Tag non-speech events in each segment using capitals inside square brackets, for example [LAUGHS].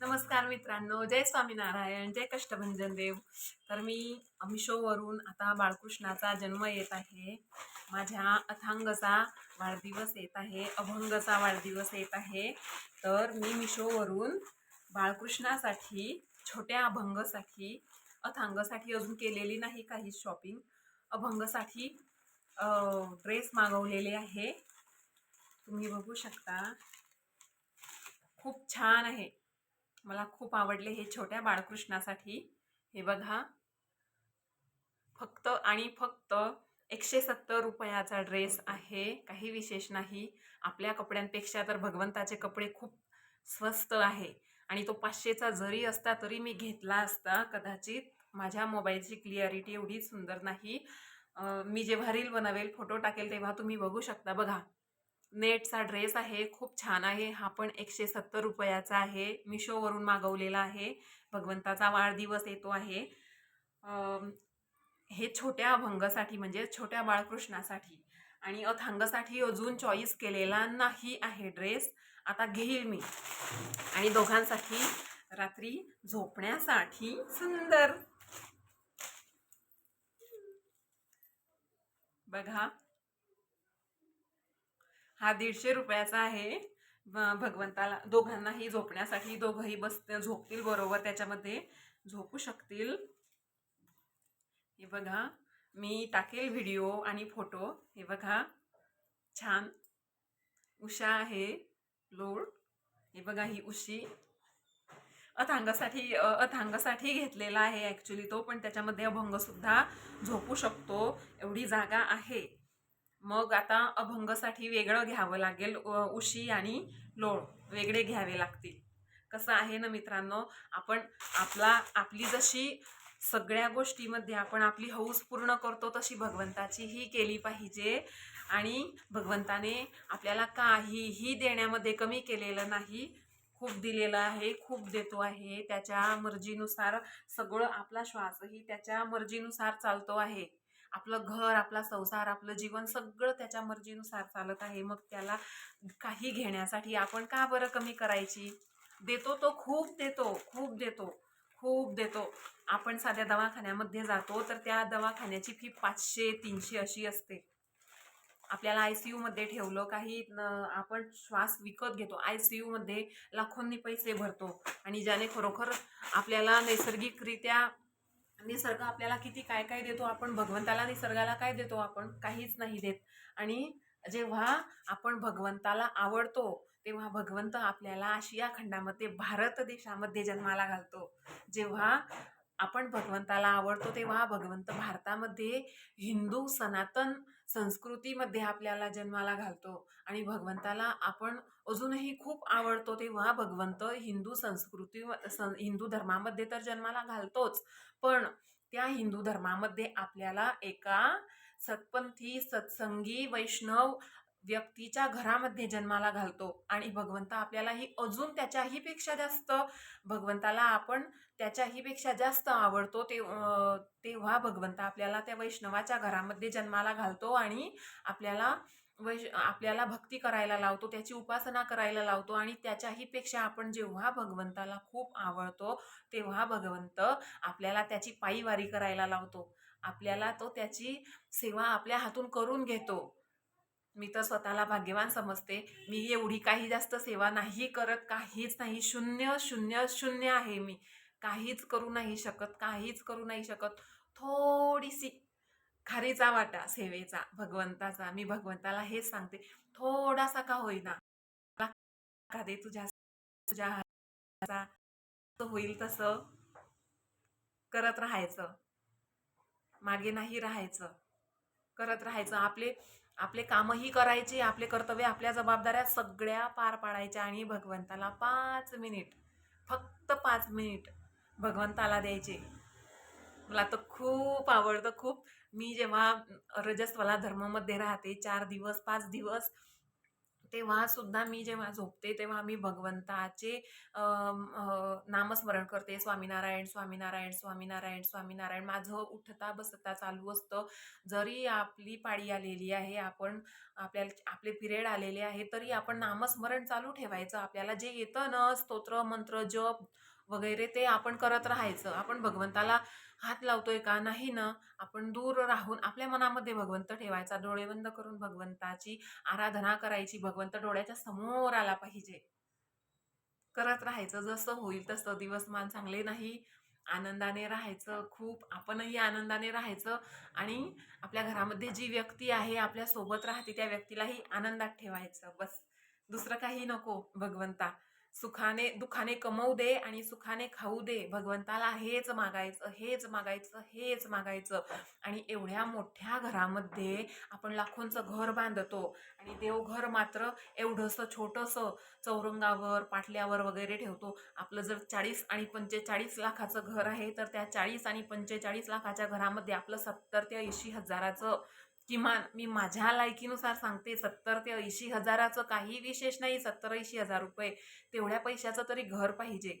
नमस्कार मित्रांनो जय स्वामीनारायण जय कष्टभंजन देव. तर मी मिशोवरून आता बाळकृष्णाचा जन्म येत आहे. माझ्या अथांगचा वाढदिवस येत आहे अभंगचा वाढदिवस येत आहे. तर मी मिशोवरून बाळकृष्णासाठी छोट्या अभंगसाठी अथांगसाठी अजून केलेली नाही काही शॉपिंग अभंगसाठी ड्रेस मागवलेले आहे. तुम्ही बघू शकता. खूप छान आहे. मला खूप आवडले हे छोट्या बाळकृष्णासाठी. हे बघा. फक्त आणि फक्त एकशे सत्तर रुपयाचा ड्रेस आहे. काही विशेष नाही. आपल्या कपड्यांपेक्षा तर भगवंताचे कपडे खूप स्वस्त आहे. आणि तो पाचशेचा जरी असता तरी मी घेतला असता कदाचित. माझ्या मोबाईलची क्लिअरिटी एवढी सुंदर नाही. मी जेव्हा रील बनवेल फोटो टाकेल तेव्हा तुम्ही बघू शकता. बघा. नेटचा ड्रेस आहे खूप छान आहे. हा पण एकशे सत्तर रुपयाचा आहे. मिशोवरून मागवलेला आहे. भगवंताचा वाढदिवस येतो आहे. हे छोट्या अभंगासाठी म्हणजे छोट्या बाळकृष्णासाठी. आणि अथांगासाठी अजून चॉईस केलेला नाही आहे ड्रेस आता घेईल मी. आणि दोघांसाठी रात्री झोपण्यासाठी सुंदर. बघा. हा दीडशे रुपयाचा आहे. भगवंताला दोघांनाही झोपण्यासाठी दोघंही बस झोपतील बरोबर त्याच्यामध्ये. झोपू शकतील. हे बघा मी टाकेल व्हिडिओ आणि फोटो. हे बघा छान. उषा आहे लोड. हे बघा ही उशी. अथांगासाठी अथांगासाठी घेतलेला आहे ॲक्च्युली तो पण त्याच्यामध्ये अभंगसुद्धा झोपू शकतो. एवढी जागा आहे. मग आता अभंगसाठी वेगळं घ्यावं लागेल उशी आणि लोळ वेगळे घ्यावे लागतील. कसं आहे ना मित्रांनो आपण आपला आपली जशी सगळ्या गोष्टीमध्ये आपण आपली हौस पूर्ण करतो तशी भगवंताचीही केली पाहिजे. आणि भगवंताने आपल्याला काहीही देण्यामध्ये कमी केलेलं नाही खूप दिलेलं आहे खूप देतो आहे. त्याच्या मर्जीनुसार सगळं आपला श्वासही त्याच्या मर्जीनुसार चालतो आहे. आपलं घर आपला संसार आपलं जीवन सगळं त्याच्या मर्जीनुसार चालत आहे. मग त्याला काही घेण्यासाठी आपण का बरं कमी करायची? देतो तो खूप देतो खूप देतो खूप देतो. आपण साध्या दवाखान्यामध्ये जातो तर त्या दवाखान्याची फी पाचशे तीनशे अशी असते. आपल्याला आय सी यूमध्ये ठेवलं काही न- आपण श्वास विकत घेतो. आय सी यूमध्ये लाखोंनी पैसे भरतो. आणि ज्याने खरोखर आपल्याला नैसर्गिकरित्या निसर्ग आपल्याला किती काय काय देतो आपण? भगवंताला निसर्गाला काय देतो आपण? काहीच नाही देत. आणि जेव्हा आपण भगवंताला आवडतो तेव्हा भगवंत आपल्याला आशिया खंडामध्ये भारत देशामध्ये जन्माला घालतो. जेव्हा आपण भगवंताला आवडतो तेव्हा भगवंत भारतामध्ये हिंदू सनातन संस्कृतीमध्ये आपल्याला जन्माला घालतो आणि भगवंताला आपण अजूनही खूप आवडतो तेव्हा भगवंत हिंदू संस्कृती सं हिंदू धर्मामध्ये तर जन्माला घालतोच. पण त्या हिंदू धर्मामध्ये आपल्याला एका सत्पंथी सत्संगी वैष्णव व्यक्तीच्या घरामध्ये जन्माला घालतो आणि भगवंत आपल्यालाही अजून त्याच्याही पेक्षा जास्त भगवंताला आपण त्याच्याही पेक्षा जास्त आवडतो ते तेव्हा भगवंत आपल्याला त्या वैष्णवाच्या घरामध्ये जन्माला घालतो आणि आपल्याला वैश आपल्याला भक्ती करायला लावतो त्याची उपासना करायला लावतो आणि त्याच्याही पेक्षा आपण जेव्हा भगवंताला खूप आवडतो तेव्हा भगवंत आपल्याला त्याची पायीवारी करायला लावतो. आपल्याला तो त्याची सेवा आपल्या हातून करून घेतो. मी तर स्वतःला भाग्यवान समजते. मी एवढी काही जास्त सेवा नाही करत काहीच नाही. शून्य शून्य शून्य आहे मी. काहीच करू नाही शकत काहीच करू नाही शकत. थोडीशी खारीचा वाटा सेवेचा भगवंताचा. मी भगवंताला हेच सांगते. थोडासा का होईना? का दे तुझ्या तुझ्या होईल तसं करत राहायचं. मागे नाही राहायचं. करत राहायचं. आपले आपले कामही करायचे आपले कर्तव्य आपल्या जबाबदाऱ्या सगळ्या पार पाडायच्या आणि भगवंताला पाच मिनिट फक्त पाच मिनिट भगवंताला द्यायचे. मला तर खूप आवडतं खूप. मी जेव्हा रजस्वला धर्मामध्ये राहते चार दिवस पाच दिवस तेव्हा सुद्धा मी जेव्हा झोपते तेव्हा मी भगवंताचे नामस्मरण करते. स्वामीनारायण स्वामीनारायण स्वामीनारायण स्वामीनारायण. माझं उठता बसता चालू असतं. जरी आपली पाळी आलेली आहे आपण आपल्याला आपले पिरियड आलेले आहे तरी आपण नामस्मरण चालू ठेवायचं. आपल्याला जे येतं ना स्तोत्र मंत्र जप वगैरे ते आपण करत राहायचं. आपण भगवंताला हात लावतोय का? नाही ना. आपण दूर राहून आपल्या मनामध्ये भगवंत ठेवायचा डोळे बंद करून भगवंताची आराधना करायची भगवंत डोळ्याच्या समोर आला पाहिजे. करत राहायचं जसं होईल तसं. दिवसमान चांगले नाही आनंदाने राहायचं खूप आपणही आनंदाने राहायचं आणि आपल्या घरामध्ये जी व्यक्ती आहे आपल्यासोबत राहते त्या व्यक्तीलाही आनंदात ठेवायचं. बस. दुसरं काही नको भगवंता. सुखाने दुखाने कमवू दे आणि सुखाने खाऊ दे. भगवंताला हेच मागायचं हेच मागायचं हेच मागायचं. आणि एवढ्या मोठ्या घरामध्ये आपण लाखोंचं घर बांधतो आणि देवघर मात्र एवढंसं छोटंसं चौरंगावर पाटल्यावर वगैरे ठेवतो. आपलं जर चाळीस आणि पंचेचाळीस लाखाचं घर आहे तर त्या चाळीस आणि पंचेचाळीस लाखाच्या घरामध्ये आपलं सत्तर ते ऐंशी हजाराचं किमान मी माझ्या लायकीनुसार सांगते सत्तर ते ऐंशी हजाराचं काही विशेष नाही सत्तर ऐंशी हजार रुपये. तेवढ्या पैशाचं तरी घर पाहिजे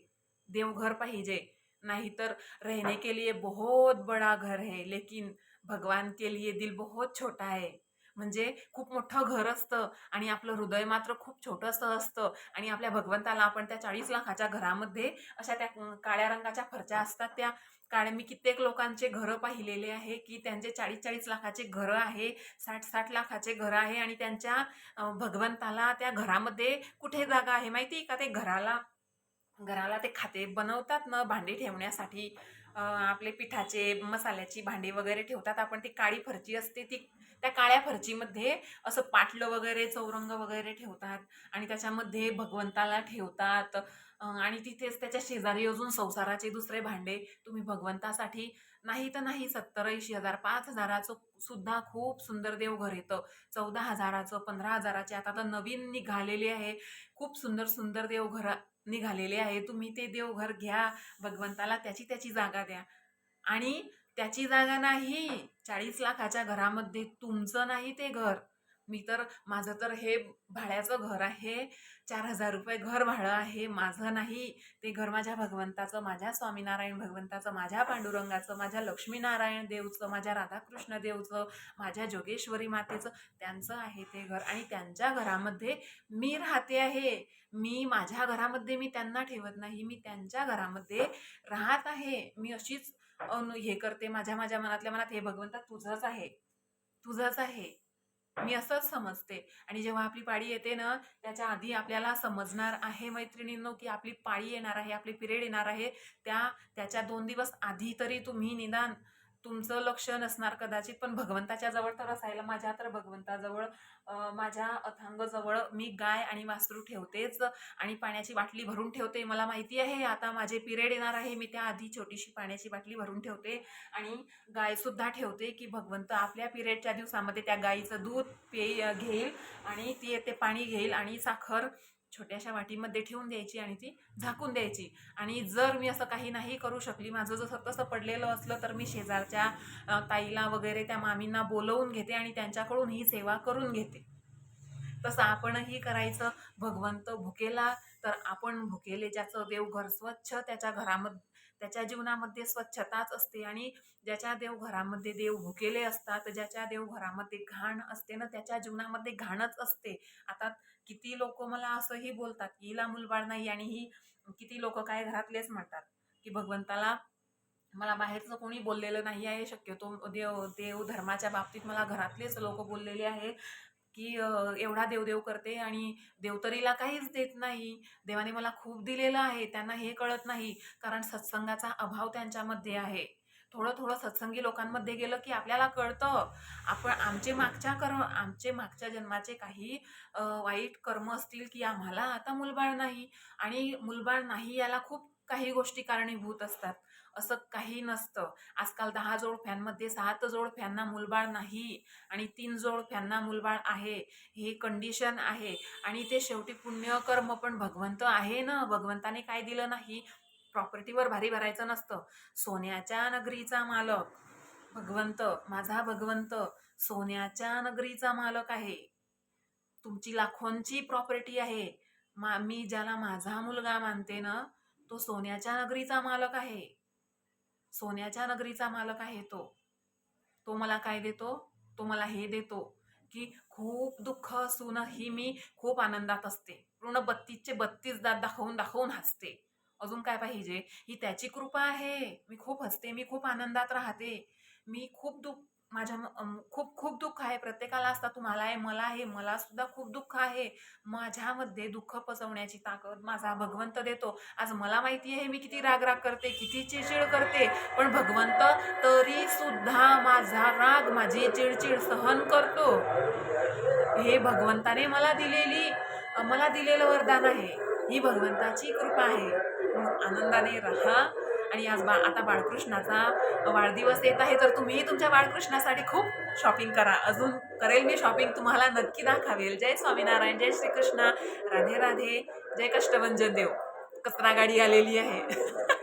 देवघर पाहिजे. नाहीतर रहने के लिए बहुत बड़ा घर है लेकिन भगवान के लिए दिल बहुत छोटा है. म्हणजे खूप मोठं घर असतं आणि आपलं हृदय मात्र खूप छोटंसं असतं आणि आपल्या भगवंताला आपण त्या चाळीस लाखाच्या घरामध्ये अशा त्या काळ्या रंगाच्या फरच्या असतात त्या कारण मी कित्येक लोकांचे घरं पाहिलेले आहे की त्यांचे चाळीस चाळीस लाखाचे घरं आहे साठ साठ लाखाचे घरं आहे आणि त्यांच्या भगवंताला त्या घरामध्ये कुठे जागा आहे माहिती आहे का? ते घराला घराला ते खाते बनवतात ना भांडे ठेवण्यासाठी. आपले पिठाचे मसाल्याची भांडी वगैरे ठेवतात. आपण ती काळी फरची असते ती त्या काळ्या फरचीमध्ये असं पाटलं वगैरे चौरंग वगैरे ठेवतात आणि त्याच्यामध्ये भगवंताला ठेवतात. आणि तिथेच त्याच्या शेजारी अजून संसाराचे दुसरे भांडे तुम्ही भगवंतासाठी नाही तर नाही सत्तर ऐंशी हजार पाच हजाराचं सुद्धा खूप सुंदर देवघर येतं. चौदा हजाराचं पंधरा हजाराचे आता तर नवीन निघालेले आहे. खूप सुंदर सुंदर देवघर निघालेले आहे. तुम्ही ते देवघर घ्या भगवंताला त्याची त्याची जागा द्या. आणि त्याची जागा नाही चाळीस लाखाच्या घरामध्ये तुमचं नाही ते घर. मी तर माझं तर हे भाड्याचं घर आहे. चार हजार रुपये घर भाडं आहे. माझं नाही. ते घर माझ्या भगवंताचं माझ्या स्वामीनारायण भगवंताचं माझ्या पांडुरंगाचं माझ्या लक्ष्मीनारायण देवचं माझ्या राधाकृष्ण देवचं माझ्या जोगेश्वरी मातेचं त्यांचं आहे ते घर. आणि त्यांच्या घरामध्ये मी राहते आहे. मी माझ्या घरामध्ये मी त्यांना ठेवत नाही. मी त्यांच्या घरामध्ये राहत आहे. मी अशीच हे करते. माझ्या माझ्या मनातल्या मनात हे भगवंता तुझंच आहे. तुझंच आहे. मी असंच समजते. आणि जेव्हा आपली पाळी येते ना त्याच्या आधी आपल्याला समजणार आहे मैत्रिणींनो की आपली पाळी येणार आहे आपली पिरियड येणार आहे. त्या त्याच्या दोन दिवस आधी तरी तुम्ही निदान तुमचं लक्ष नसणार कदाचित पण भगवंताच्या जवळ तर असायला माझ्या तर भगवंताजवळ माझ्या अथांगजवळ मी गाय आणि वासरू ठेवतेच आणि पाण्याची बाटली भरून ठेवते. मला माहिती आहे आता माझे पिरियड येणार आहे मी त्याआधी छोटीशी पाण्याची बाटली भरून ठेवते आणि गायसुद्धा ठेवते की भगवंत आपल्या पिरियडच्या दिवसामध्ये त्या गाईचं दूध पे घेईल आणि ती ते पाणी घेईल आणि साखर छोट्याशा वाटीमध्ये ठेवून द्यायची आणि ती झाकून द्यायची. आणि जर मी असं काही नाही करू शकली माझं जसं तसं पडलेलं असलं तर मी शेजारच्या ताईला वगैरे त्या मामींना बोलवून घेते आणि त्यांच्याकडून ही सेवा करून घेते. तसं आपणही करायचं. भगवंत भुकेला तर आपण भुकेले ज्याचं देवघर स्वच्छ त्याच्या घरामध्ये त्याच्या जीवनामध्ये स्वच्छताच असते आणि ज्याच्या देवघरामध्ये देव भुकेले असतात ज्याच्या देवघरामध्ये घाण असते ना त्याच्या जीवनामध्ये घाणच असते. आता किती लोक मला असंही बोलतात की हिला मुलबाळ नाही आणि ही किती लोक काय घरातलेच म्हणतात की भगवंताला मला बाहेरचं कोणी बोललेलं नाही आहे शक्यतो देव देव धर्माच्या बाबतीत मला घरातलेच लोक बोललेले आहे. की एवढा देवदेव करते आणि देवतरीला काहीच देत नाही. देवाने मला खूप दिलेलं आहे त्यांना हे कळत नाही कारण सत्संगाचा अभाव त्यांच्यामध्ये आहे. थोडं थोडं सत्संगी लोकांमध्ये गेलं की आपल्याला कळतं. आपण आमचे मागच्या कर्म आमचे मागच्या जन्माचे काही वाईट कर्म असतील की आम्हाला आता मुलबाळ नाही. आणि मुलबाळ नाही याला खूप काही गोष्टी कारणीभूत असतात. असं काही नसतं. आजकाल दहा जोडफ्यांमध्ये सात जोडफ्यांना मुलबाळ नाही आणि तीन जोडफ्यांना मुलबाळ आहे. हे कंडिशन आहे. आणि ते शेवटी पुण्यकर्म पण भगवंत आहे ना. भगवंताने काय दिलं नाही? प्रॉपर्टीवर भारी भरायचं नसतं. सोन्याच्या नगरीचा मालक. भगवंत माझा भगवंत सोन्याच्या नगरीचा मालक आहे. तुमची लाखोंची प्रॉपर्टी आहे. मा मी ज्याला माझा मुलगा मानते ना तो सोन्याच्या नगरीचा मालक आहे. सोन्याच्या नगरीचा मालक आहे तो. तो मला काय देतो? तो मला हे देतो की खूप दुःख असूनही मी खूप आनंदात असते. पूर्ण बत्तीसचे बत्तीस दात दाखवून दाखवून हसते. अजून काय पाहिजे? ही त्याची कृपा आहे. मी खूप हसते मी खूप आनंदात राहते. मी खूप दुःख माझ्या खूप खूप दुःख आहे. प्रत्येकाला असता तुम्हाला आहे मला आहे मला सुद्धा खूप दुःख आहे. माझ्यामध्ये दुःख पचवण्याची ताकद माझा भगवंत देतो. आज मला माहिती आहे मी किती राग राग करते किती चिडचिड करते. पण भगवंत तरी सुद्धा माझा राग माझी चिडचिड सहन करतो. हे भगवंताने मला दिलेली मला दिलेलं वरदान आहे. ही भगवंताची कृपा आहे. आनंदाने राहा. आणि आज बा आता बाळकृष्णाचा वाढदिवस येत आहे तर तुम्ही तुमच्या बाळकृष्णासाठी खूप शॉपिंग करा. अजून करेल मी शॉपिंग तुम्हाला नक्की दाखवेल. जय स्वामीनारायण जय श्रीकृष्ण. राधे राधे. जय कष्टभंजन देव. कचरा गाडी आलेली आहे. [LAUGHS]